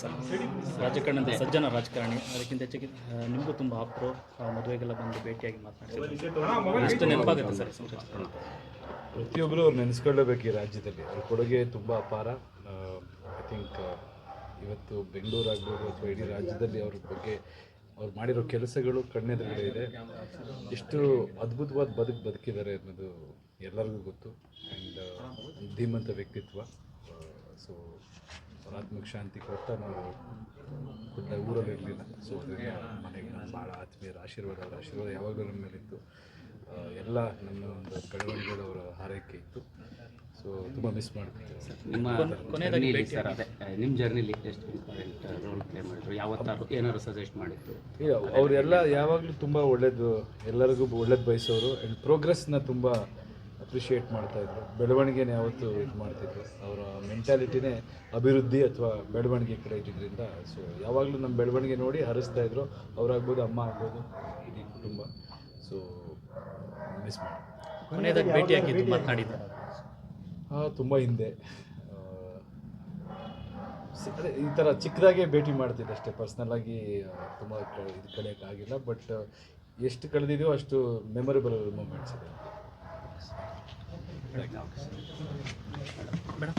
Sir. ರಾಜಕಾರಣದ ಸಜ್ಜನ ರಾಜಕಾರಣಿ. ಅದಕ್ಕಿಂತ ಹೆಚ್ಚಾಗಿ ನಿಮಗೂ ತುಂಬ ಆಪ್ತರು ಮದುವೆಗೆಲ್ಲ ಬಂದು ಭೇಟಿಯಾಗಿ ಮಾತನಾಡಿ ಎಷ್ಟು ನೆನಪಾಗುತ್ತೆ ಸರ್ ಪ್ರತಿಯೊಬ್ಬರು ಅವ್ರು ನೆನೆಸ್ಕೊಳ್ಳೇಬೇಕು ಈ ರಾಜ್ಯದಲ್ಲಿ. ಅವ್ರ ಕೊಡುಗೆ ತುಂಬ ಅಪಾರ. ಐ ಥಿಂಕ್ ಇವತ್ತು ಬೆಂಗಳೂರು ಆಗ್ಬೋದು ಅಥವಾ ಇಡೀ ರಾಜ್ಯದಲ್ಲಿ ಅವ್ರ ಬಗ್ಗೆ ಅವ್ರು ಮಾಡಿರೋ ಕೆಲಸಗಳು ಕಣ್ಣೆದುರುಗಡೆ ಇದೆ. ಎಷ್ಟು ಅದ್ಭುತವಾದ ಬದುಕು ಬದುಕಿದ್ದಾರೆ ಅನ್ನೋದು ಎಲ್ಲರಿಗೂ ಗೊತ್ತು. ಆ್ಯಂಡ್ ಧೀಮಂತ ವ್ಯಕ್ತಿತ್ವ. ಆತ್ಮಕ್ಕೆ ಶಾಂತಿ ಕೊಡ್ತಾ ನಾವು ಕೊಟ್ಟ ಊರಲ್ಲಿ ಇರಲಿಲ್ಲ. ಸೊ ಅದರಿಂದ ಮನೆಗೆ ನಮ್ಮ ಭಾಳ ಆತ್ಮೀಯರ ಆಶೀರ್ವಾದ ಅವರ ಆಶೀರ್ವಾದ ಯಾವಾಗಲೂ ನಮ್ಮ ಮೇಲಿತ್ತು. ಎಲ್ಲ ನನ್ನ ಒಂದು ಬೆಳವಣಿಗೆಗಳವರ ಹಾರೈಕೆ ಇತ್ತು. ಸೊ ತುಂಬ ಮಿಸ್ ಮಾಡ್ತಿದ್ದೆ ನಿಮ್ಮ ಕೊನೆಯದಾಗಿ ಸರ್ ಅದೇ ನಿಮ್ಮ ಜರ್ನಿಲಿ ಎಷ್ಟು ಇಂಪಾರ್ಟೆಂಟ್ ರೋಲ್ ಪ್ಲೇ ಮಾಡಿದ್ರು? ಯಾವತ್ತಾರು ಏನಾದ್ರು ಸಜೆಸ್ಟ್ ಮಾಡಿದ್ರು? ಅವರೆಲ್ಲ ಯಾವಾಗಲೂ ತುಂಬ ಒಳ್ಳೇದು ಎಲ್ಲರಿಗೂ ಒಳ್ಳೇದು ಬಯಸೋರು. ಆ್ಯಂಡ್ ಪ್ರೋಗ್ರೆಸ್ನ ತುಂಬ ಅಪ್ರಿಷಿಯೇಟ್ ಮಾಡ್ತಾಯಿದ್ರು ಬೆಳವಣಿಗೆನ ಯಾವತ್ತೂ ಇದು ಮಾಡ್ತಿದ್ರು. ಅವರ ಮೆಂಟಾಲಿಟಿನೇ ಅಭಿವೃದ್ಧಿ ಅಥವಾ ಬೆಳವಣಿಗೆ ಕಡೆ ಇದ್ದಿದ್ದರಿಂದ ಸೊ ಯಾವಾಗಲೂ ನಮ್ಮ ಬೆಳವಣಿಗೆ ನೋಡಿ ಹರಿಸ್ತಾ ಇದ್ರು. ಅವರಾಗ್ಬೋದು ಅಮ್ಮ ಆಗ್ಬೋದು ಇಡೀ ಕುಟುಂಬ. ಸೊ ಮಿಸ್ ಮಾಡಿ. ಕೊನೆಯದಾಗಿ ಭೇಟಿಯಾಗಿದ್ದು ಮಾತನಾಡಿದ್ದು? ಹಾಂ ತುಂಬ ಹಿಂದೆ. ಅದೇ ಈ ಥರ ಚಿಕ್ಕದಾಗೆ ಭೇಟಿ ಮಾಡ್ತಿದ್ದೆ ಅಷ್ಟೇ. ಪರ್ಸ್ನಲ್ಲಾಗಿ ತುಂಬ ಇದು ಕಳೆಯೋಕ್ಕಾಗಿಲ್ಲ ಬಟ್ ಎಷ್ಟು ಕಳೆದಿದೆಯೋ ಅಷ್ಟು ಮೆಮೊರೇಬಲ್ ಮೂಮೆಂಟ್ಸ್ ಇದೆ. ಬೇಡ